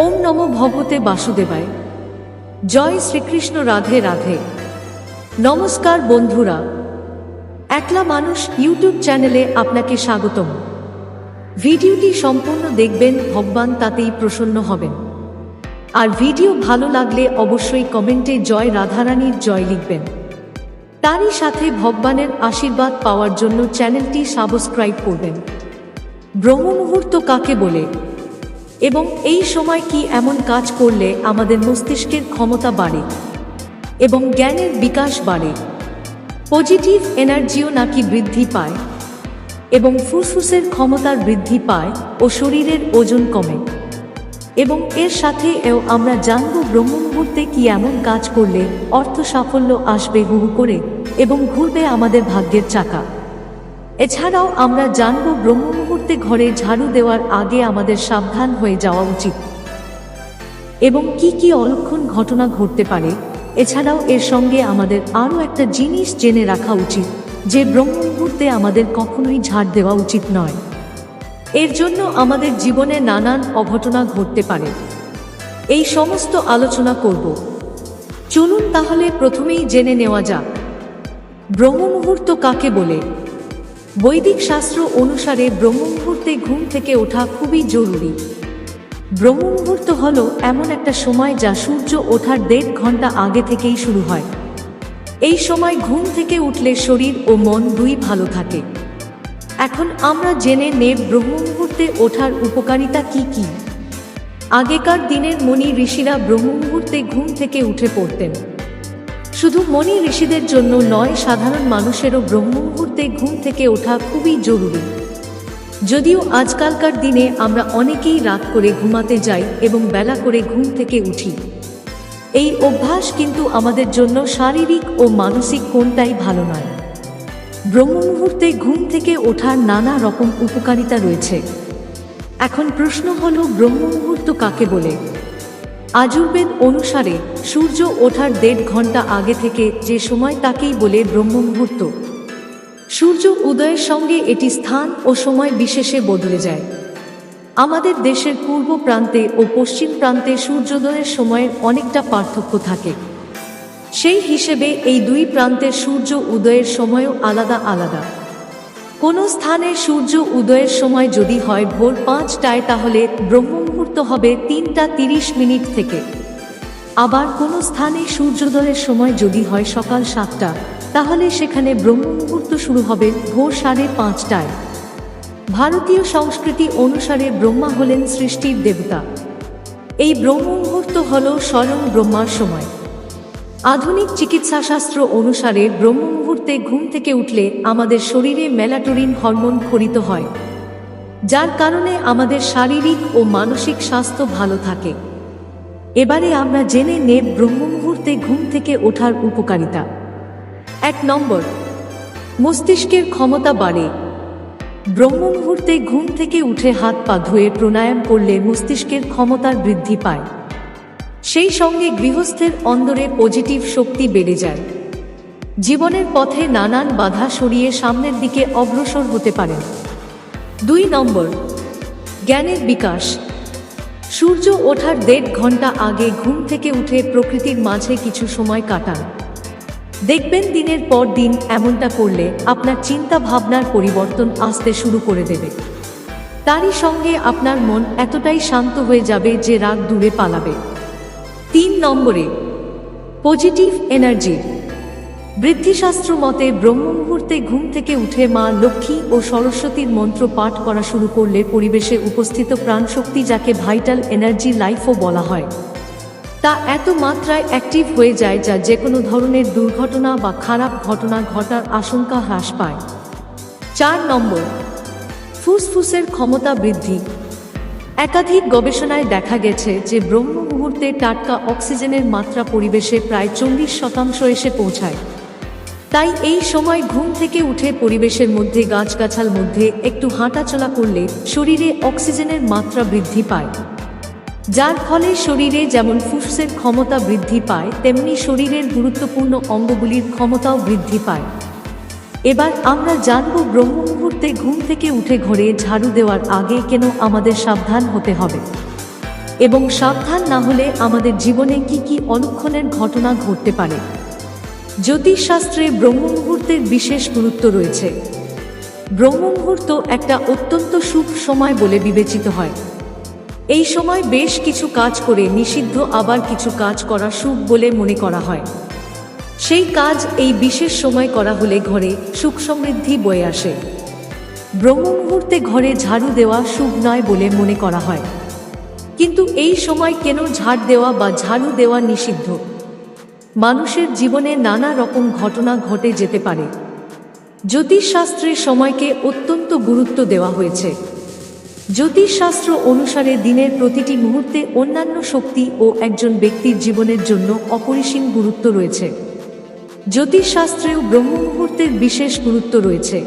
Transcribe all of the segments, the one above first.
ওম নম ভগবতে বাসুদেবায়। জয় শ্রীকৃষ্ণ রাধে রাধে। নমস্কার বন্ধুরা, একলা মানুষ ইউটিউব চ্যানেলে আপনাকে স্বাগতম। ভিডিওটি সম্পূর্ণ দেখবেন, ভগবান তাতেই প্রসন্ন হবেন। আর ভিডিও ভালো লাগলে অবশ্যই কমেন্টে জয় রাধারানীর জয় লিখবেন। তারই সাথে ভগবানের আশীর্বাদ পাওয়ার জন্য চ্যানেলটি সাবস্ক্রাইব করবেন। ব্রহ্ম মুহূর্ত কাকে বলে? এবং এই সময় কি এমন কাজ করলে আমাদের মস্তিষ্কের ক্ষমতা বাড়ে এবং জ্ঞানের বিকাশ বাড়ে? পজিটিভ এনার্জিও নাকি বৃদ্ধি পায় এবং ফুসফুসের ক্ষমতার বৃদ্ধি পায় ও শরীরের ওজন কমে? এবং এর সাথে এও আমরা জানব ব্রহ্ম মুহূর্তে কি এমন কাজ করলে অর্থ সাফল্য আসবে হু হু করে এবং ঘুরবে আমাদের ভাগ্যের চাকা। এছাড়াও আমরা জানব ব্রহ্ম ঘরে ঝাড়ু দেওয়ার আগে আমাদের সাবধান হয়ে যাওয়া উচিত। এবং কি কি অলক্ষণ ঘটনা ঘটতে পারে, এছাড়াও এর সঙ্গে আমাদের আরও একটা জিনিস জেনে রাখা উচিত, যে ব্রহ্ম আমাদের কখনোই ঝাড় দেওয়া উচিত নয়। এর জন্য আমাদের জীবনে নানান অঘটনা ঘটতে পারে। এই সমস্ত আলোচনা করব। চলুন তাহলে প্রথমেই জেনে নেওয়া যাক। ব্রহ্ম মুহূর্ত কাকে বলে? বৈদিক শাস্ত্র অনুসারে ব্রহ্ম মুহূর্তে ঘুম থেকে ওঠা খুবই জরুরি। ব্রহ্ম মুহূর্ত হল এমন একটা সময় যা সূর্য ওঠার দেড় ঘণ্টা আগে থেকেই শুরু হয়। এই সময় ঘুম থেকে উঠলে শরীর ও মন দুই ভালো থাকে। এখন আমরা জেনে নেব ব্রহ্ম মুহূর্তে ওঠার উপকারিতা কি কি। আগেকার দিনের মণি ঋষিরা ব্রহ্ম মুহূর্তে ঘুম থেকে উঠে পড়তেন। শুধু মনি ঋষিদের জন্য নয়, সাধারণ মানুষেরও ব্রহ্ম মুহূর্তে ঘুম থেকে ওঠা খুবই জরুরি। যদিও আজকালকার দিনে আমরা অনেকেই রাত করে ঘুমাতে যাই এবং বেলা করে ঘুম থেকে উঠি। এই অভ্যাস কিন্তু আমাদের জন্য শারীরিক ও মানসিক কোনটাই ভালো নয়। ব্রহ্ম মুহূর্তে ঘুম থেকে ওঠার নানা রকম উপকারিতা রয়েছে। এখন প্রশ্ন হল ব্রহ্ম মুহূর্ত কাকে বলে? আজুর্বেদ অনুসারে সূর্য ওঠার দেড় ঘণ্টা আগে থেকে যে সময় তাকেই বলে ব্রহ্ম মুহূর্ত সূর্য উদয়ের সঙ্গে এটি স্থান ও সময় বিশেষে বদলে যায়। আমাদের দেশের পূর্ব প্রান্তে ও পশ্চিম প্রান্তে সূর্যোদয়ের সময়ের অনেকটা পার্থক্য থাকে। সেই হিসেবে এই দুই প্রান্তের সূর্য উদয়ের সময়ও আলাদা আলাদা। কোনো স্থানে সূর্য উদয়ের সময় যদি হয় ভোর পাঁচটায়, তাহলে ব্রহ্ম মুহূর্ত হবে তিনটা তিরিশ মিনিট থেকে। আবার কোনো স্থানে সূর্যোদয়ের সময় যদি হয় সকাল সাতটা, তাহলে সেখানে ব্রহ্ম মুহূর্ত শুরু হবে ভোর সাড়ে পাঁচটায়। ভারতীয় সংস্কৃতি অনুসারে ব্রহ্মা হলেন সৃষ্টির দেবতা। এই ব্রহ্ম মুহূর্ত হল স্বয়ং ব্রহ্মার সময়। আধুনিক চিকিৎসাশাস্ত্র অনুসারে ব্রহ্ম মুহূর্তে ঘুম থেকে উঠলে আমাদের শরীরে মেলাটোরিন হরমোন খরিত হয়, যার কারণে আমাদের শারীরিক ও মানসিক স্বাস্থ্য ভালো থাকে। এবারে আমরা জেনে নেব ব্রহ্ম মুহূর্তে ঘুম থেকে ওঠার উপকারিতা। এক নম্বর, মস্তিষ্কের ক্ষমতা বাড়ে। ব্রহ্ম মুহূর্তে ঘুম থেকে উঠে হাত পা ধুয়ে প্রাণায়াম করলে মস্তিষ্কের ক্ষমতার বৃদ্ধি পায়। সেই সঙ্গে গৃহস্থের অন্দরে পজিটিভ শক্তি বেড়ে যায়। জীবনের পথে নানান বাধা সরিয়ে সামনের দিকে অগ্রসর হতে পারেন দুই নম্বর, জ্ঞানের বিকাশ। সূর্য ওঠার দেড় ঘণ্টা আগে ঘুম থেকে উঠে প্রকৃতির মাঝে কিছু সময় কাটান। দেখবেন দিনের পর দিন এমনটা করলে আপনার চিন্তা ভাবনার পরিবর্তন আসতে শুরু করে দেবে। তারই সঙ্গে আপনার মন এতটাই শান্ত হয়ে যাবে যে রাগ দূরে পালাবে। তিন নম্বরে পজিটিভ এনার্জি বৃদ্ধিশাস্ত্র মতে ব্রহ্ম মুহূর্তে ঘুম থেকে উঠে মা লক্ষ্মী ও সরস্বতীর মন্ত্র পাঠ করা শুরু করলে পরিবেশে উপস্থিত প্রাণশক্তি যাকে ভাইটাল এনার্জি লাইফও বলা হয়। তা এত মাত্রায় অ্যাক্টিভ হয়ে যায় যা যে কোনো ধরনের দুর্ঘটনা বা খারাপ ঘটনা ঘটার আশঙ্কা হ্রাস পায়। চার নম্বর, ফুসফুসের ক্ষমতা বৃদ্ধি। একাধিক গবেষণায় দেখা গেছে যে ব্রহ্ম মুহূর্তে টাটকা অক্সিজেনের মাত্রা পরিবেশে প্রায় চল্লিশ শতাংশ এসে পৌঁছায়। তাই এই সময় ঘুম থেকে উঠে পরিবেশের মধ্যে গাছগাছাল মধ্যে একটু হাঁটাচলা করলে শরীরে অক্সিজেনের মাত্রা বৃদ্ধি পায়। যার ফলে শরীরে যেমন ফুসফুসের ক্ষমতা বৃদ্ধি পায়, তেমনি শরীরের গুরুত্বপূর্ণ অঙ্গগুলির ক্ষমতাও বৃদ্ধি পায়। এবার আমরা জানব ব্রহ্ম মুহূর্তে ঘুম থেকে উঠে ঘরে ঝাড়ু দেওয়ার আগে কেন আমাদের সাবধান হতে হবে। এবং সাবধান না হলে আমাদের জীবনে কি কি অলক্ষণের ঘটনা ঘটতে পারে। জ্যোতিষশাস্ত্রে ব্রহ্ম মুহূর্তের বিশেষ গুরুত্ব রয়েছে। ব্রহ্ম মুহূর্ত একটা অত্যন্ত শুভ সময় বলে বিবেচিত হয়। এই সময় বেশ কিছু কাজ করে নিষিদ্ধ আবার কিছু কাজ করা শুভ বলে মনে করা হয়। সেই কাজ এই বিশেষ সময় করা হলে ঘরে সুখ সমৃদ্ধি বয়ে আসে। ব্রহ্ম মুহূর্তে ঘরে ঝাড়ু দেওয়া শুভ নয় বলে মনে করা হয়। কিন্তু এই সময় কেন ঝাড় দেওয়া বা ঝাড়ু দেওয়া নিষিদ্ধ? মানুষের জীবনে নানা রকম ঘটনা ঘটে যেতে পারে। জ্যোতিষশাস্ত্রের সময়কে অত্যন্ত গুরুত্ব দেওয়া হয়েছে। জ্যোতিষশাস্ত্র অনুসারে দিনের প্রতিটি মুহূর্তে অন্যান্য শক্তি ও একজন ব্যক্তির জীবনের জন্য অপরিসীম গুরুত্ব রয়েছে। জ্যোতিষশাস্ত্রেও ব্রহ্ম মুহূর্তের বিশেষ গুরুত্ব রয়েছে।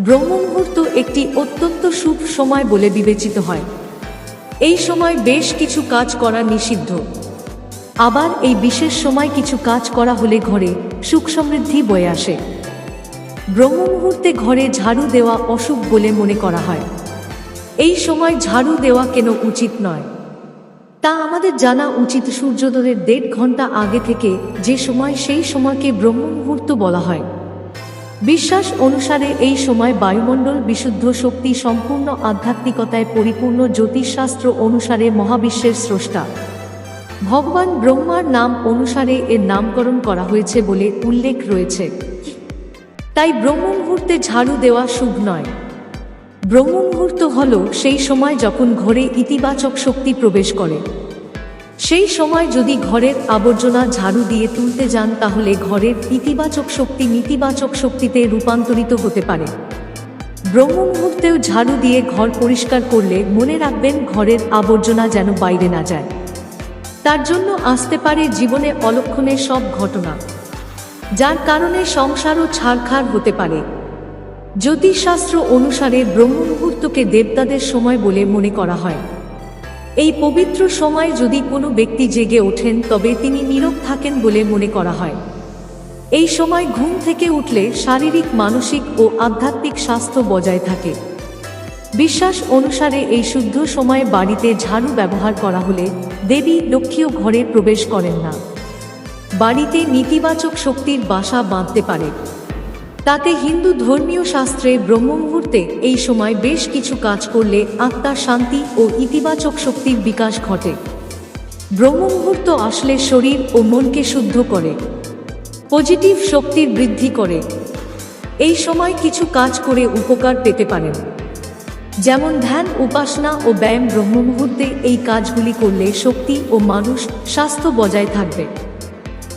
ব্রহ্ম মুহূর্ত একটি অত্যন্ত শুভ সময় বলে বিবেচিত হয়। এই সময় বেশ কিছু কাজ করা নিষিদ্ধ। আবার এই বিশেষ সময় কিছু কাজ করা হলে ঘরে সুখ সমৃদ্ধি বয়ে আসে। ব্রহ্ম মুহূর্তে ঘরে ঝাড়ু দেওয়া অশুভ বলে মনে করা হয়। এই সময় ঝাড়ু দেওয়া কেন উচিত নয়? তা আমাদের জানা উচিত সূর্যোদয়ের দেড় ঘণ্টা আগে থেকে যে সময় সেই সময়কে ব্রহ্ম মুহূর্ত বলা হয়। বিশ্বাস অনুসারে এই সময় বায়ুমণ্ডল বিশুদ্ধ শক্তি সম্পূর্ণ আধ্যাত্মিকতায় পরিপূর্ণ জ্যোতিষশাস্ত্র অনুসারে মহাবিশ্বের স্রষ্টা। ভগবান ব্রহ্মার নাম অনুসারে এর নামকরণ করা হয়েছে বলে উল্লেখ রয়েছে। তাই ব্রহ্ম মুহূর্তে ঝাড়ু দেওয়া শুভ নয়। ব্রহ্ম মুহূর্ত হল সেই সময় যখন ঘরে ইতিবাচক শক্তি প্রবেশ করে। সেই সময় যদি ঘরের আবর্জনা ঝাড়ু দিয়ে তুলতে যান, তাহলে ঘরের ইতিবাচক শক্তি নেতিবাচক শক্তিতে রূপান্তরিত হতে পারে। ব্রহ্ম মুহূর্তেও ঝাড়ু দিয়ে ঘর পরিষ্কার করলে মনে রাখবেন ঘরের আবর্জনা যেন বাইরে না যায়। তার জন্য আসতে পারে জীবনে অলক্ষণে সব ঘটনা। যার কারণে সংসারও ছাড়খাড় হতে পারে। জ্যোতিষশাস্ত্র অনুসারে ব্রহ্ম মুহূর্তকে দেবতাদের সময় বলে মনে করা হয়। এই পবিত্র সময় যদি কোনো ব্যক্তি জেগে ওঠেন, তবে তিনি নীরব থাকেন বলে মনে করা হয়। এই সময় ঘুম থেকে উঠলে শারীরিক, মানসিক ও আধ্যাত্মিক স্বাস্থ্য বজায় থাকে। বিশ্বাস অনুসারে এই শুদ্ধ সময়ে বাড়িতে ঝাড়ু ব্যবহার করা হলে দেবী লক্ষ্মীও ঘরে প্রবেশ করেন না। বাড়িতে নেতিবাচক শক্তির বাসা বাঁধতে পারে। তাতে হিন্দু ধর্মীয় শাস্ত্রে ব্রহ্ম মুহূর্তে এই সময় বেশ কিছু কাজ করলে আত্মার শান্তি ও ইতিবাচক শক্তির বিকাশ ঘটে। ব্রহ্ম মুহূর্ত আসলে শরীর ও মনকে শুদ্ধ করে, পজিটিভ শক্তির বৃদ্ধি করে। এই সময় কিছু কাজ করে উপকার পেতে পারেন। যেমন ধ্যান, উপাসনা ও ব্যায়াম ব্রহ্ম মুহূর্তে এই কাজগুলি করলে শক্তি ও মানুষ স্বাস্থ্য বজায় থাকবে।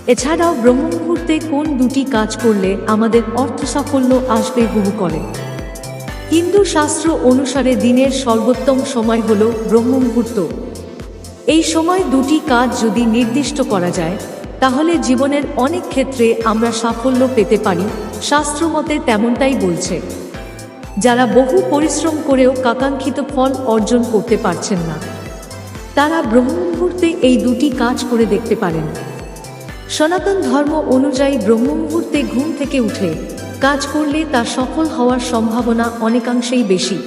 এছাড়াও ব্রহ্ম মুহূর্তে কোন দুটি কাজ করলে আমাদের অর্থ সাফল্য আসবে হুহু করে? হিন্দু শাস্ত্র অনুসারে দিনের সর্বোত্তম সময় হল ব্রহ্ম মুহূর্ত এই সময় দুটি কাজ যদি নির্দিষ্ট করা যায়, তাহলে জীবনের অনেক ক্ষেত্রে আমরা সাফল্য পেতে পারি, শাস্ত্রমতে তেমনটাই বলছে। যারা বহু পরিশ্রম করেও কাকাঙ্ক্ষিত ফল অর্জন করতে পারছেন না, তারা ব্রহ্ম মুহূর্তে এই দুটি কাজ করে দেখতে পারেন। সনাতন ধর্ম অনুযায়ী ব্রহ্ম মুহূর্তে ঘুম থেকে উঠে কাজ করলে তা সফল হওয়ার সম্ভাবনা অনেকাংশেই বেশি।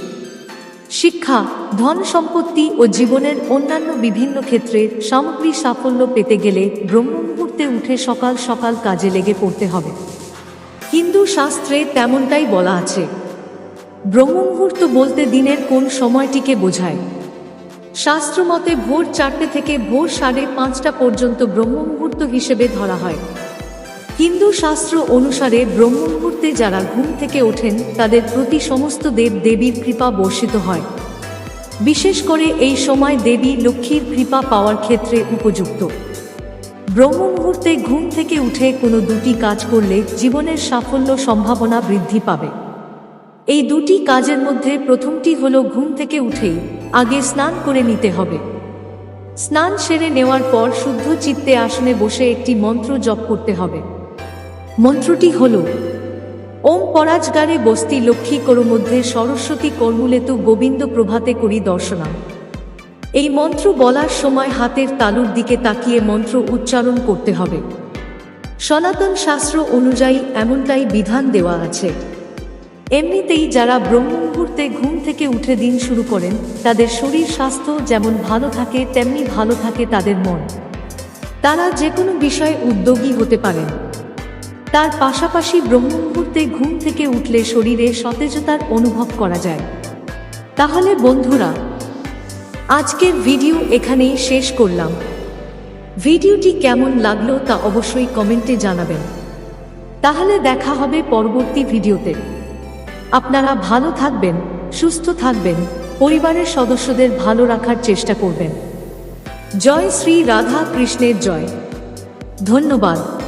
শিক্ষা, ধন সম্পত্তি ও জীবনের অন্যান্য বিভিন্ন ক্ষেত্রে সামগ্রী সাফল্য পেতে গেলে ব্রহ্ম মুহূর্তে উঠে সকাল সকাল কাজে লেগে পড়তে হবে। হিন্দু শাস্ত্রে তেমনটাই বলা আছে। ব্রহ্ম মুহূর্ত বলতে দিনের কোন সময়টিকে বোঝায়? শাস্ত্রমতে ভোর চারটে থেকে ভোর সাড়ে পাঁচটা পর্যন্ত ব্রহ্ম মুহূর্ত হিসেবে ধরা হয়। হিন্দু শাস্ত্র অনুসারে ব্রহ্ম মুহূর্তে যারা ঘুম থেকে ওঠেন, তাদের প্রতি সমস্ত দেব দেবীর কৃপা বর্ষিত হয়। বিশেষ করে এই সময় দেবী লক্ষ্মীর কৃপা পাওয়ার ক্ষেত্রে উপযুক্ত। ব্রহ্ম মুহূর্তে ঘুম থেকে উঠে কোনো দুটি কাজ করলে জীবনের সাফল্য সম্ভাবনা বৃদ্ধি পাবে। এই দুটি কাজের মধ্যে প্রথমটি হলো ঘুম থেকে উঠেই আগে স্নান করে নিতে হবে। স্নান সেরে নেওয়ার পর শুদ্ধ চিত্তে আসনে বসে একটি মন্ত্র জপ করতে হবে। মন্ত্রটি হল, ওম পরাজগারে বস্তি লক্ষ্মী করো মধ্যে সরস্বতী কর্মুলেতু গোবিন্দ প্রভাতে করি দর্শনা এই মন্ত্র বলার সময় হাতের তালুর দিকে তাকিয়ে মন্ত্র উচ্চারণ করতে হবে। সনাতন শাস্ত্র অনুযায়ী এমনটাই বিধান দেওয়া আছে। এমনিতেই যারা ব্রহ্ম মুহূর্তে ঘুম থেকে উঠে দিন শুরু করেন, তাদের শরীর স্বাস্থ্য যেমন ভালো থাকে, তেমনি ভালো থাকে তাদের মন। তারা যে কোনো বিষয়ে উদ্যোগী হতে পারেন। তার পাশাপাশি ব্রহ্ম মুহূর্তে ঘুম থেকে উঠলে শরীরে সতেজতার অনুভব করা যায়। তাহলে বন্ধুরা, আজকের ভিডিও এখানেই শেষ করলাম। ভিডিওটি কেমন লাগল তা অবশ্যই কমেন্টে জানাবেন। তাহলে দেখা হবে পরবর্তী ভিডিওতে। আপনারা ভালো থাকবেন, সুস্থ থাকবেন, পরিবারের সদস্যদের ভালো রাখার চেষ্টা করবেন। জয় শ্রী রাধা কৃষ্ণের জয়। ধন্যবাদ।